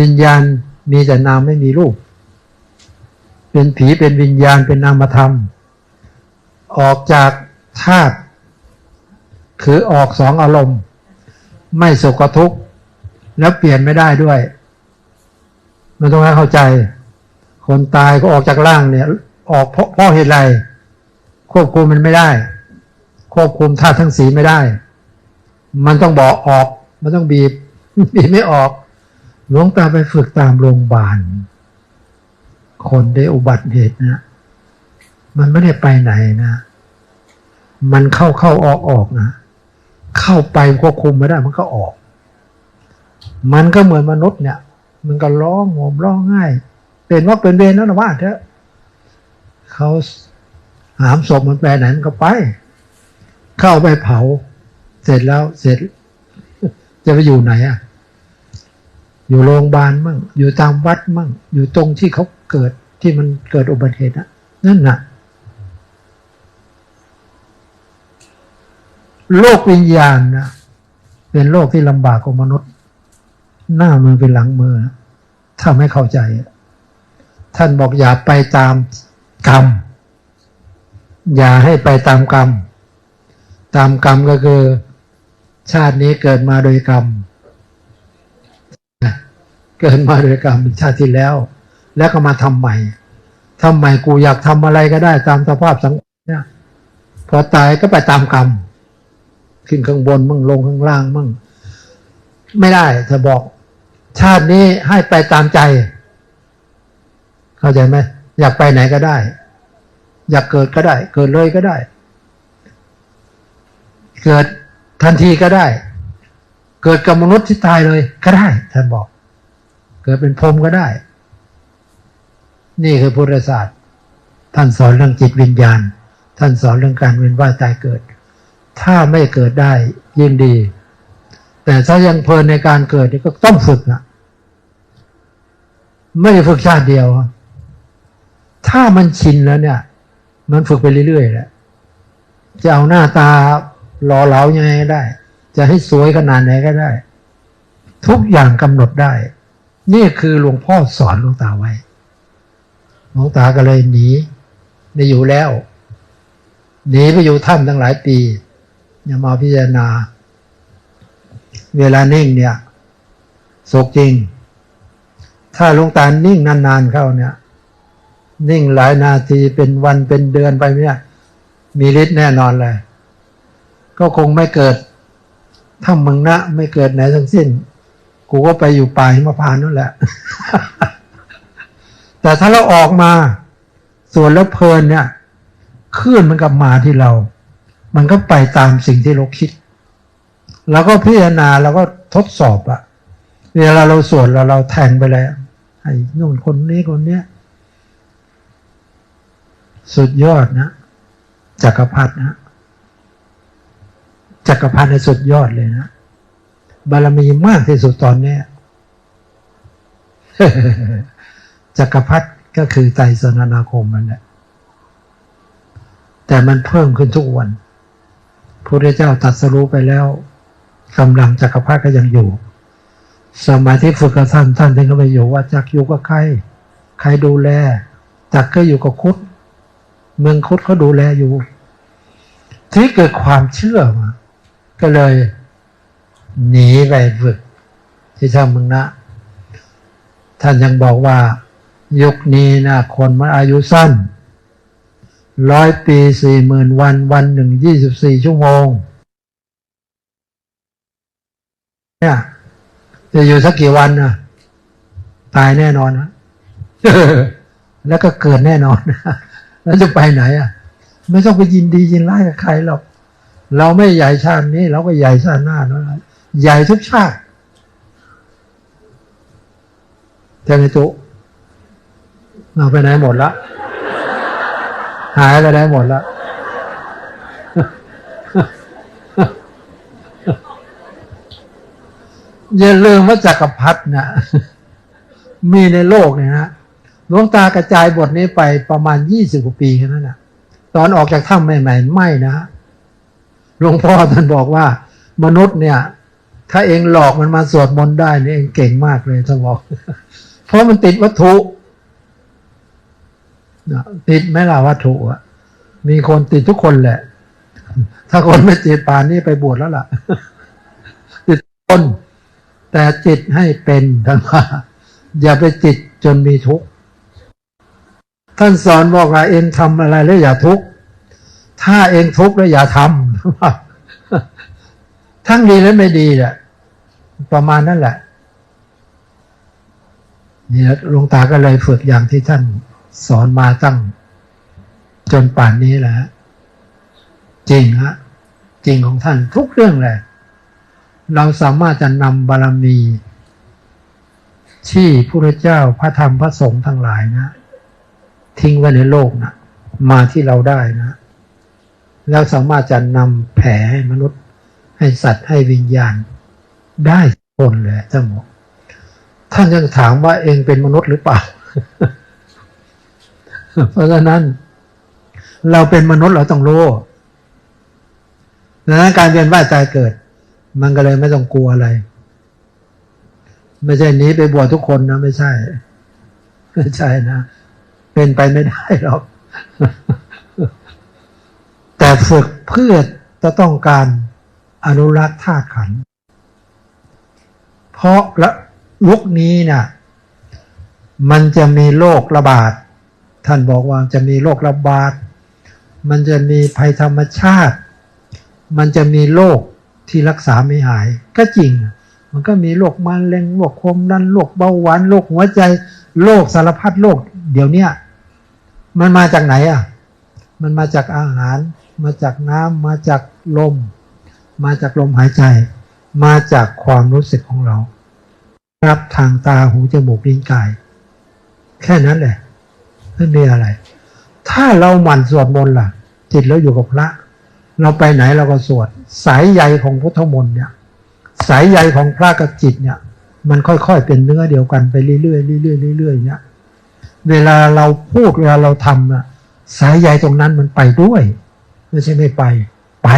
วิญญาณมีแต่นามไม่มีรูป เป็นผีเป็นวิญญาณเป็นนามธรรม ออกจากธาตุคือออกสองอารมณ์ ไม่สุขทุกข์แล้วเปลี่ยนไม่ได้ด้วยมันต้องให้เข้าใจ คนตายก็ออกจากร่างเนี่ย ออกเพราะเพราะเหตุไร ควบคุมมันไม่ได้ ควบคุมธาตุทั้งสีไม่ได้ มันต้องบอกออก มันต้องบีบบีบไม่ออก หลวงตาไปฝึกตามโรงพยาบาล คนได้อุบัติเหตุนะ มันไม่ได้ไปไหนนะ มันเข้าเข้าออกออกนะ เข้าไปควบคุมไม่ได้มันก็ออก มันก็เหมือนมนุษย์เนี่ย มันก็ร้องโหมร้องไห้เป็นว่าเป็นเวรแล้วนะว่าเถอะเขาหามศพมันไปไหนมันก็ไป เข้าไปเผา เสร็จแล้วเสร็จ จะไปอยู่ไหนอะ อยู่โรงพยาบาลมั่ง อยู่ตามวัดมั่ง อยู่ตรงที่เขาเกิดที่มันเกิดอุบัติเหตุอะนั่นน่ะ โลกวิญญาณนะเป็นโลกที่ลำบากกว่ามนุษย์ หน้ามือเป็นหลังมือ ถ้าไม่เข้าใจ ท่านบอกอย่าไปตามกรรม อย่าให้ไปตามกรรม ตามกรรมก็คือ ชาตินี้เกิดมาโดยกรรม เกิดมาโดยกรรเป็นชาติที่แล้ว แล้วก็มาทำใหม่ทำใหม่กูอยากทำอะไรก็ได้ตามสภาพสังคมเนี่ยพอตายก็ไปตามกรรมขึ้นข้างบนมั่งลงข้างล่างมั่งไม่ได้จะบอก ชาตินี้ให้ไปตามใจ เข้าใจไหมอยากไปไหนก็ได้ อยากเกิดก็ได้ เกิดเลยก็ได้ เกิดทันทีก็ได้ เกิดกับมนุษย์ที่ตายเลยก็ได้ท่านบอก เกิดเป็นพรมก็ได้ นี่คือพุทธศาสตร์ ท่านสอนเรื่องจิตวิญญาณ ท่านสอนเรื่องการเวียนว่ายตายเกิด ถ้าไม่เกิดได้ยิ่งดี แต่ถ้ายังเพลินในการเกิดนี่ก็ต้องฝึกนะไม่ได้ฝึกชาติเดียว ถ้ามันชินแล้วเนี่ย มันฝึกไปเรื่อยๆแหละจะเอาหน้าตาหล่อเหลายังไงก็ได้ จะให้สวยขนาดไหนก็ได้ ทุกอย่างกำหนดได้ นี่คือหลวงพ่อสอนหลวงตาไว้ หลวงตาก็เลยหนีไม่อยู่แล้ว หนีไปอยู่ถ้ำตั้งหลายปีอย่ามาพิจารณา เวลานิ่งเนี่ยสุขจริง ถ้าหลวงตานิ่งนานๆเข้าเนี่ย นิ่งหลายนาทีเป็นวันเป็นเดือนไปเนี่ยมีฤทธิ์แน่นอนเลย ก็คงไม่เกิดถ้ามึงนะไม่เกิดไหนทั้งสิ้น กูก็ไปอยู่ป่าหิมพานนั่นแหละ แต่ถ้าเราออกมา ส่วนแล้วเพลินเนี่ยคลื่นมันกับมาที่เรา มันก็ไปตามสิ่งที่เราคิด แล้วก็พิจารณาแล้วก็ทดสอบอะเวลาเราสวดเราเราแทงไปแล้วไอ้นู่นคนนี้คนเนี้ยสุดยอดนะจักรพรรดินะจักรพรรดิในสุดยอดเลยนะ บารมีมากที่สุดตอนนี้จักรพรรดิก็คือไตรสนานาคมมันแหละแต่มันเพิ่มขึ้นทุกวันพระเจ้าตรัดสรู้ไปแล้วกำลังจักรพรรดิก็ยังอยู่ สมัยที่ฝึกกับท่านท่านท่านก็ไปอยู่ว่าจักอยู่กับใคร ใครดูแล จักก็อยู่กับคุด เมืองคุดเขาดูแลอยู่ ที่เกิดความเชื่อมา ก็เลย หนีไปฝึก ที่ท่ามึงนะ ท่านยังบอกว่า ยุคนี้นะคนมันอายุสั้นร้อยปีสี่หมื่นวัน วันหนึ่งยี่สิบสี่ชั่วโมง เนี่ยจะอยู่สักกี่วันนะตายแน่นอนนะแล้วก็เกิดแน่นอนแล้วจะไปไหนอะ ไม่ต้องไปยินดียินร้ายกับใครหรอกเราไม่ใหญ่ชาตินี้ เราก็ใหญ่ชาติหน้านั่นแหละ ใหญ่ทุกชาติใช่ไหมตุเราไปไหนหมดละ หายไปไหนหมดละอย่าลืมว่าจักรพรรดินะมีในโลกเนี่ยนะหลวงตากระจายบทนี้ไปประมาณยี่สิบกว่าปีแค่นั้นนะตอนออกจากถ้ำใหม่ๆไม่นะหลวงพ่อท่านบอกว่ามนุษย์เนี่ย ถ้าเองหลอกมันมาสวดมนต์ได้นี่เองเก่งมากเลยท่านบอก เพราะมันติดวัตถุนะติดไหมล่ะวัตถุอะมีคนติดทุกคนแหละ ถ้าคนไม่ติดป่านนี้ไปบวชแล้วล่ะ ติดคน แต่จิตให้เป็นท่านว่าอย่าไปติดจนมีทุกข์ ท่านสอนบอกว่าเองทำอะไรแล้วอย่าทุกข์ ถ้าเองทุกข์แล้วอย่าทำ ทั้งดีและไม่ดีแหละประมาณนั้นแหละนี่ยหลวงตาก็เลยฝึกอย่างที่ท่านสอนมาตั้ง จนป่านนี้แหละจริงฮะจริงของท่านทุกเรื่องเลย เราสามารถจะนำบารมี ที่พระเจ้าพระธรรมพระสงฆ์ทั้งหลายนะ ทิ้งไว้ในโลกนะมาที่เราได้นะ แล้วสามารถจะนำแผ่ให้มนุษย์ ให้สัตว์ให้วิญญาณ ได้คนเลยท่านบอกท่านยังถามว่าเองเป็นมนุษย์หรือเปล่า เพราะฉะนั้น เราเป็นมนุษย์เราต้องรู้ดังนั้นการเวียนว่ายตายเกิด มันก็เลยไม่ต้องกลัวอะไร ไม่ใช่นี้ไปบวชทุกคนนะไม่ใช่ ไม่ใช่นะ เป็นไปไม่ได้หรอก แต่ฝึกเพื่อจะต้องการ อนุรักษ์ธาตุขัน เพราะละยุคนี้น่ะมันจะมีโรคระบาด ท่านบอกว่าจะมีโรคระบาด มันจะมีภัยธรรมชาติ มันจะมีโรคที่รักษาไม่หาย ก็จริง มันก็มีโรคมะเร็งโรคความดันโรคเบาหวานโรคหัวใจโรคสารพัดโรคเดี๋ยวเนี้ยมันมาจากไหนอะ มันมาจากอาหาร มาจากน้ำมาจากลม มาจากลมหายใจ มาจากความรู้สึกของเรา รับทางตาหูจมูกลิ้นกาย แค่นั้นแหละไม่มีอะไร ถ้าเราหมั่นสวดมนต์ล่ะ จิตเราอยู่กับพระ เราไปไหนเราก็สวด สายใยของพุทธมนต์เนี่ย สายใยของพระกับจิตเนี่ย มันค่อยๆเป็นเนื้อเดียวกันไปเรื่อยๆเรื่อยๆเรื่อยๆเนี่ยเวลาเราพูดเวลาเราทำอะสายใยตรงนั้นมันไปด้วย ไม่ใช่ไม่ไป ไป